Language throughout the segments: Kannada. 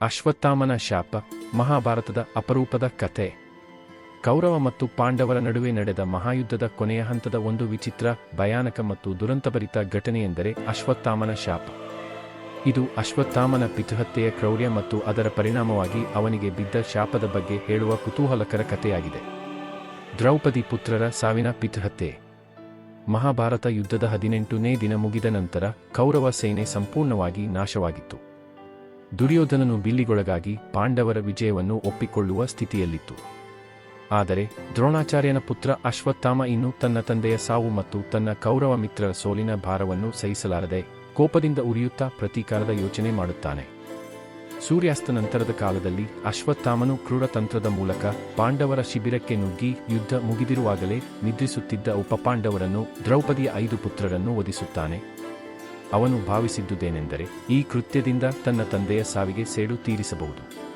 ಅಶ್ವತ್ಥಾಮನ ಶಾಪ, ಮಹಾಭಾರತದ ಅಪರೂಪದ ಕತೆ ಕೌರವ ಮತ್ತು ಪಾಂಡವರ ನಡುವೆ ನಡೆದ ಮಹಾಯುದ್ಧದ ಕೊನೆಯ ಹಂತದ ಒಂದು ವಿಚಿತ್ರ, ಭಯಾನಕ ಮತ್ತು ದುರಂತಭರಿತ ಘಟನೆಯೆಂದರೆ ಅಶ್ವತ್ಥಾಮನ ಶಾಪ. ಇದು ಅಶ್ವತ್ಥಾಮನ ಪಿತೃಹತ್ಯೆಯ ಕ್ರೌರ್ಯ ಮತ್ತು ಅದರ ಪರಿಣಾಮವಾಗಿ ಅವನಿಗೆ ಬಿದ್ದ ಶಾಪದ ಬಗ್ಗೆ ಹೇಳುವ ಕುತೂಹಲಕರ ಕಥೆಯಾಗಿದೆ. ದ್ರೌಪದಿ ಪುತ್ರರ ಸಾವಿನ ಪಿತೃಹತ್ಯೆ. ಮಹಾಭಾರತ ಯುದ್ಧದ ಹದಿನೆಂಟನೇ ದಿನ ಮುಗಿದ ನಂತರ ಕೌರವ ಸೇನೆ ಸಂಪೂರ್ಣವಾಗಿ ನಾಶವಾಗಿತ್ತು. ದುರ್ಯೋಧನನು ಬಿಲ್ಲಿಗೊಳಗಾಗಿ ಪಾಂಡವರ ವಿಜಯವನ್ನು ಒಪ್ಪಿಕೊಳ್ಳುವ ಸ್ಥಿತಿಯಲ್ಲಿತ್ತು. ಆದರೆ ದ್ರೋಣಾಚಾರ್ಯನ ಪುತ್ರ ಅಶ್ವತ್ಥಾಮ ಇನ್ನೂ ತನ್ನ ತಂದೆಯ ಸಾವು ಮತ್ತು ತನ್ನ ಕೌರವ ಮಿತ್ರರ ಸೋಲಿನ ಭಾರವನ್ನು ಸಹಿಸಲಾರದೆ ಕೋಪದಿಂದ ಉರಿಯುತ್ತಾ ಪ್ರತೀಕಾರದ ಯೋಚನೆ ಮಾಡುತ್ತಾನೆ. ಸೂರ್ಯಾಸ್ತ ನಂತರದ ಕಾಲದಲ್ಲಿ ಅಶ್ವತ್ಥಾಮನು ಕ್ರೂರತಂತ್ರದ ಮೂಲಕ ಪಾಂಡವರ ಶಿಬಿರಕ್ಕೆ ನುಗ್ಗಿ ಯುದ್ಧ ಮುಗಿದಿರುವಾಗಲೇ ನಿದ್ರಿಸುತ್ತಿದ್ದ ಉಪಪಾಂಡವರನ್ನು ದ್ರೌಪದಿಯ ಐದು ಪುತ್ರರನ್ನು ವಧಿಸುತ್ತಾನೆ. ಅವನು ಭಾವಿಸಿದ್ದುದೇನೆಂದರೆ ಈ ಕೃತ್ಯದಿಂದ ತನ್ನ ತಂದೆಯ ಸಾವಿಗೆ ಸೇಡು ತೀರಿಸಬಹುದು.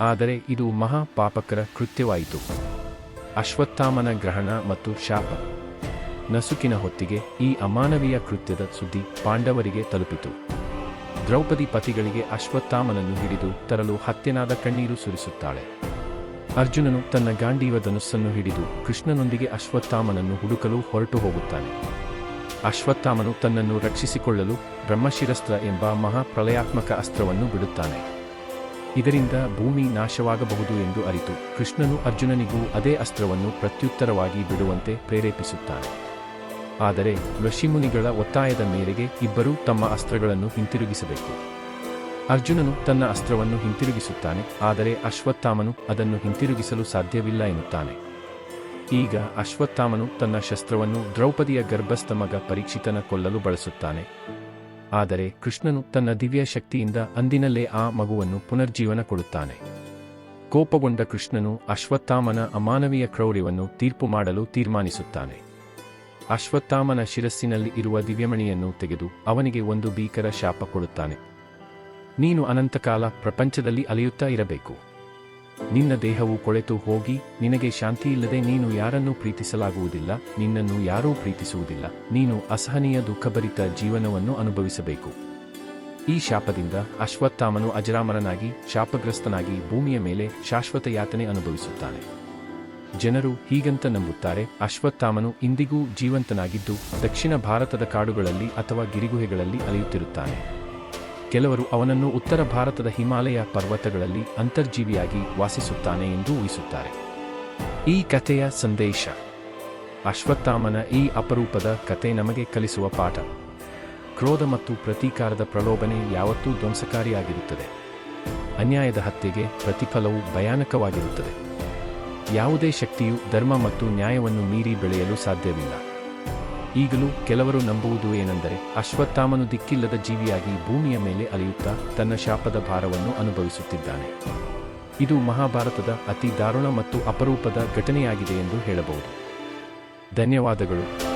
ಆದರೆ ಇದು ಮಹಾ ಪಾಪಕರ ಕೃತ್ಯವಾಯಿತು. ಅಶ್ವತ್ಥಾಮನ ಗ್ರಹಣ ಮತ್ತು ಶಾಪ. ನಸುಕಿನ ಹೊತ್ತಿಗೆ ಈ ಅಮಾನವೀಯ ಕೃತ್ಯದ ಸುದ್ದಿ ಪಾಂಡವರಿಗೆ ತಲುಪಿತು. ದ್ರೌಪದಿ ಪತಿಗಳಿಗೆ ಅಶ್ವತ್ಥಾಮನನ್ನು ಹಿಡಿದು ತರಲು ಹತ್ಯನಾದ ಕಣ್ಣೀರು ಸುರಿಸುತ್ತಾಳೆ. ಅರ್ಜುನನು ತನ್ನ ಗಾಂಡೀವ ಧನುಸ್ಸನ್ನು ಹಿಡಿದು ಕೃಷ್ಣನೊಂದಿಗೆ ಅಶ್ವತ್ಥಾಮನನ್ನು ಹುಡುಕಲು ಹೊರಟು ಹೋಗುತ್ತಾನೆ ಅಶ್ವತ್ಥಾಮನು ತನ್ನನ್ನು ರಕ್ಷಿಸಿಕೊಳ್ಳಲು ಬ್ರಹ್ಮಶಿರಸ್ತ್ರ ಎಂಬ ಮಹಾಪ್ರಲಯಾತ್ಮಕ ಅಸ್ತ್ರವನ್ನು ಬಿಡುತ್ತಾನೆ. ಇದರಿಂದ ಭೂಮಿ ನಾಶವಾಗಬಹುದು ಎಂದು ಅರಿತು ಕೃಷ್ಣನು ಅರ್ಜುನನಿಗೂ ಅದೇ ಅಸ್ತ್ರವನ್ನು ಪ್ರತ್ಯುತ್ತರವಾಗಿ ಬಿಡುವಂತೆ ಪ್ರೇರೇಪಿಸುತ್ತಾನೆ. ಆದರೆ ಋಷಿಮುನಿಗಳ ಒತ್ತಾಯದ ಮೇರೆಗೆ ಇಬ್ಬರೂ ತಮ್ಮ ಅಸ್ತ್ರಗಳನ್ನು ಹಿಂತಿರುಗಿಸಬೇಕು. ಅರ್ಜುನನು ತನ್ನ ಅಸ್ತ್ರವನ್ನು ಹಿಂತಿರುಗಿಸುತ್ತಾನೆ, ಆದರೆ ಅಶ್ವತ್ಥಾಮನು ಅದನ್ನು ಹಿಂತಿರುಗಿಸಲು ಸಾಧ್ಯವಿಲ್ಲ ಎನ್ನುತ್ತಾನೆ. ಈಗ ಅಶ್ವತ್ಥಾಮನು ತನ್ನ ಶಸ್ತ್ರವನ್ನು ದ್ರೌಪದಿಯ ಗರ್ಭಸ್ಥ ಮಗ ಪರೀಕ್ಷಿತನ ಕೊಲ್ಲಲು ಬಳಸುತ್ತಾನೆ. ಆದರೆ ಕೃಷ್ಣನು ತನ್ನ ದಿವ್ಯ ಶಕ್ತಿಯಿಂದ ಅಂದಿನಲ್ಲೇ ಆ ಮಗುವನ್ನು ಪುನರ್ಜೀವನ ಕೊಡುತ್ತಾನೆ. ಕೋಪಗೊಂಡ ಕೃಷ್ಣನು ಅಶ್ವತ್ಥಾಮನ ಅಮಾನವೀಯ ಕ್ರೌರ್ಯವನ್ನು ತೀರ್ಪು ಮಾಡಲು ತೀರ್ಮಾನಿಸುತ್ತಾನೆ. ಅಶ್ವತ್ಥಾಮನ ಶಿರಸ್ಸಿನಲ್ಲಿ ಇರುವ ದಿವ್ಯಮಣಿಯನ್ನು ತೆಗೆದು ಅವನಿಗೆ ಒಂದು ಭೀಕರ ಶಾಪ ಕೊಡುತ್ತಾನೆ. ನೀನು ಅನಂತಕಾಲ ಪ್ರಪಂಚದಲ್ಲಿ ಅಲೆಯುತ್ತಾ ಇರಬೇಕು. ನಿನ್ನ ದೇಹವು ಕೊಳೆತು ಹೋಗಿ, ನಿನಗೆ ಶಾಂತಿಯಿಲ್ಲದೆ ನೀನು ಯಾರನ್ನೂ ಪ್ರೀತಿಸಲಾಗುವುದಿಲ್ಲ, ನಿನ್ನನ್ನು ಯಾರೂ ಪ್ರೀತಿಸುವುದಿಲ್ಲ, ನೀನು ಅಸಹನೀಯ ದುಃಖಭರಿತ ಜೀವನವನ್ನು ಅನುಭವಿಸಬೇಕು. ಈ ಶಾಪದಿಂದ ಅಶ್ವತ್ಥಾಮನು ಅಜರಾಮರನಾಗಿ, ಶಾಪಗ್ರಸ್ತನಾಗಿ ಭೂಮಿಯ ಮೇಲೆ ಶಾಶ್ವತ ಯಾತನೆ ಅನುಭವಿಸುತ್ತಾನೆ. ಜನರು ಹೀಗಂತ ನಂಬುತ್ತಾರೆ, ಅಶ್ವತ್ಥಾಮನು ಇಂದಿಗೂ ಜೀವಂತನಾಗಿದ್ದು, ದಕ್ಷಿಣ ಭಾರತದ ಕಾಡುಗಳಲ್ಲಿ ಅಥವಾ ಗಿರಿಗುಹೆಗಳಲ್ಲಿ ಅಲೆಯುತ್ತಿರುತ್ತಾನೆ. ಕೆಲವರು ಅವನನ್ನು ಉತ್ತರ ಭಾರತದ ಹಿಮಾಲಯ ಪರ್ವತಗಳಲ್ಲಿ ಅಂತರ್ಜೀವಿಯಾಗಿ ವಾಸಿಸುತ್ತಾನೆ ಎಂದು ಊಹಿಸುತ್ತಾರೆ. ಈ ಕಥೆಯ ಸಂದೇಶ. ಅಶ್ವತ್ಥಾಮನ ಈ ಅಪರೂಪದ ಕತೆ ನಮಗೆ ಕಲಿಸುವ ಪಾಠ. ಕ್ರೋಧ ಮತ್ತು ಪ್ರತೀಕಾರದ ಪ್ರಲೋಭನೆ ಯಾವತ್ತೂ ಧ್ವಂಸಕಾರಿಯಾಗಿರುತ್ತದೆ. ಅನ್ಯಾಯದ ಹತ್ಯೆಗೆ ಪ್ರತಿಫಲವು ಭಯಾನಕವಾಗಿರುತ್ತದೆ. ಯಾವುದೇ ಶಕ್ತಿಯು ಧರ್ಮ ಮತ್ತು ನ್ಯಾಯವನ್ನು ಮೀರಿ ಬೆಳೆಯಲು ಸಾಧ್ಯವಿಲ್ಲ. ಈಗಲೂ ಕೆಲವರು ನಂಬುವುದು ಏನೆಂದರೆ ಅಶ್ವತ್ಥಾಮನು ದಿಕ್ಕಿಲ್ಲದ ಜೀವಿಯಾಗಿ ಭೂಮಿಯ ಮೇಲೆ ಅಲಿಯುತ್ತಾ ತನ್ನ ಶಾಪದ ಭಾರವನ್ನು ಅನುಭವಿಸುತ್ತಿದ್ದಾನೆ. ಇದು ಮಹಾಭಾರತದ ಅತಿ ದಾರುಣ ಮತ್ತು ಅಪರೂಪದ ಘಟನೆಯಾಗಿದೆ ಎಂದು ಹೇಳಬಹುದು. ಧನ್ಯವಾದಗಳು.